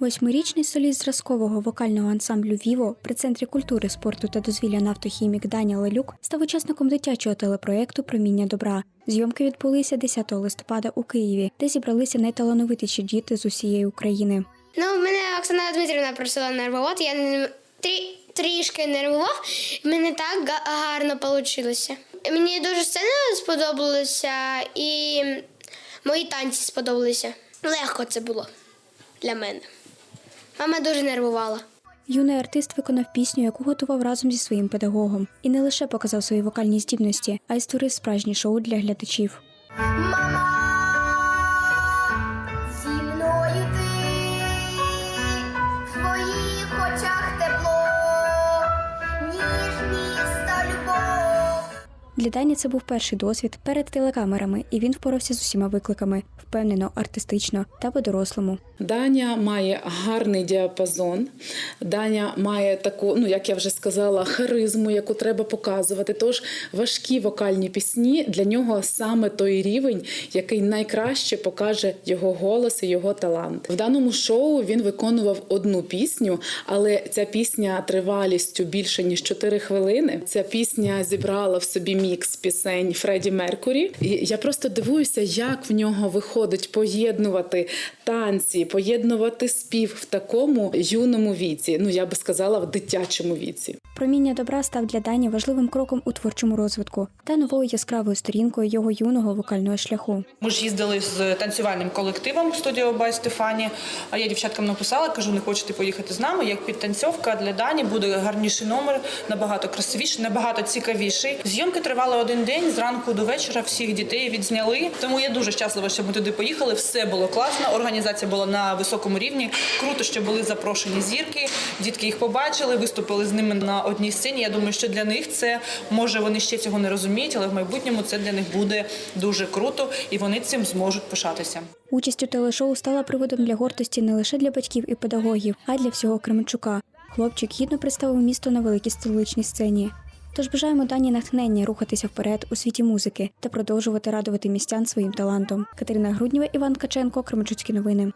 Восьмирічний соліст зразкового вокального ансамблю Віво при центрі культури, спорту та дозвілля нафтохімік Даня Лелюк став учасником дитячого телепроєкту Проміння добра. Зйомки відбулися 10 листопада у Києві, де зібралися найталановитіші діти з усієї України. Ну, мене Оксана Дмитрівна просила нервувати. Я трі, трішки нервував, мене так га- гарно вийшло. Мені дуже сцена сподобалася, і мої танці сподобалися. Легко це було для мене. Мама дуже нервувала. Юний артист виконав пісню, яку готував разом зі своїм педагогом, і не лише показав свої вокальні здібності, а й створив справжнє шоу для глядачів. Мама, Для Дані це був перший досвід перед телекамерами, і він впорався з усіма викликами впевнено, артистично та по-дорослому. Даня має гарний діапазон. Даня має таку, ну як я вже сказала, харизму, яку треба показувати. Тож важкі вокальні пісні для нього саме той рівень, який найкраще покаже його голос і його талант. В даному шоу він виконував одну пісню, але ця пісня тривалістю більше ніж 4 хвилини. Ця пісня зібрала в собі мікс пісень Фредді Меркурі. І я просто дивуюся, як в нього виходить поєднувати танці, поєднувати спів в такому юному віці. Ну я би сказала, в дитячому віці. Проміння добра став для Дані важливим кроком у творчому розвитку та новою яскравою сторінкою його юного вокального шляху. Ми ж їздили з танцювальним колективом в студію Бай Стефані. А я дівчаткам написала, кажу, не хочете поїхати з нами. Як підтанцьовка для Дані буде гарніший номер, набагато красивіший, набагато цікавіший. Зйомки тривали один день зранку до вечора. Всіх дітей відзняли. Тому я дуже щаслива, що ми туди поїхали. Все було класно. Організація була на високому рівні. Круто, що були запрошені зірки. Дітки їх побачили, виступили з ними на одній сцені. Я думаю, що для них це може вони ще цього не розуміють, але в майбутньому це для них буде дуже круто, і вони цим зможуть пишатися. Участь у телешоу стала приводом для гордості не лише для батьків і педагогів, а й для всього Кременчука. Хлопчик гідно представив місто на великій столичній сцені. Тож бажаємо Дані натхнення рухатися вперед у світі музики та продовжувати радувати містян своїм талантом. Катерина Груднєва, Іван Каченко, Кременчуцькі новини.